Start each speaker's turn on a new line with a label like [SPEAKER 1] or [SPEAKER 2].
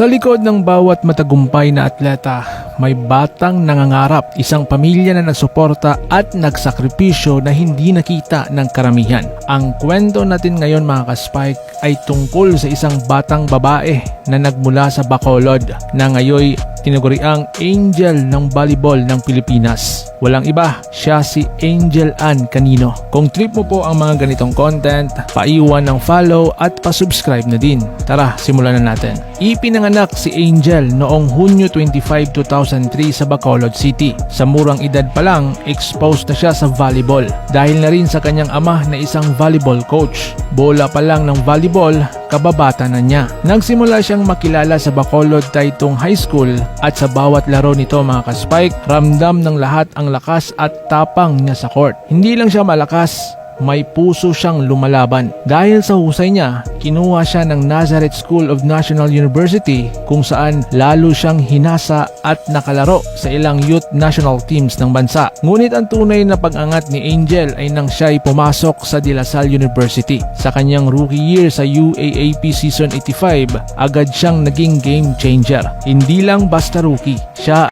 [SPEAKER 1] Sa likod ng bawat matagumpay na atleta, may batang nangangarap, isang pamilya na nagsuporta at nagsakripisyo na hindi nakita ng karamihan. Ang kwento natin ngayon mga ka-Spike ay tungkol sa isang batang babae na nagmula sa Bacolod na ngayoy tinaguriang Angel ng Volleyball ng Pilipinas. Walang iba, siya si Angel Ann Canino. Kung trip mo po ang mga ganitong content, paiwan ng follow at pasubscribe na din. Tara, simulan na natin. Ipinanganak si Angel noong Hunyo 25, 2003 sa Bacolod City. Sa murang edad pa lang, exposed na siya sa volleyball dahil na rin sa kanyang ama na isang volleyball coach. Bola pa lang ng volleyball, kababata na niya. Nagsimula siyang makilala sa Bacolod Taitong High School at sa bawat laro nito mga ka-spike, ramdam ng lahat ang lakas at tapang niya sa court. Hindi lang siya malakas, may puso siyang lumalaban. Dahil sa husay niya, kinuha siya ng Nazareth School of National University kung saan lalo siyang hinasa at nakalaro sa ilang youth national teams ng bansa. Ngunit ang tunay na pag-angat ni Angel ay nang siya'y pumasok sa De La Salle University. Sa kanyang rookie year sa UAAP Season 85, agad siyang naging game changer. Hindi lang basta rookie, siya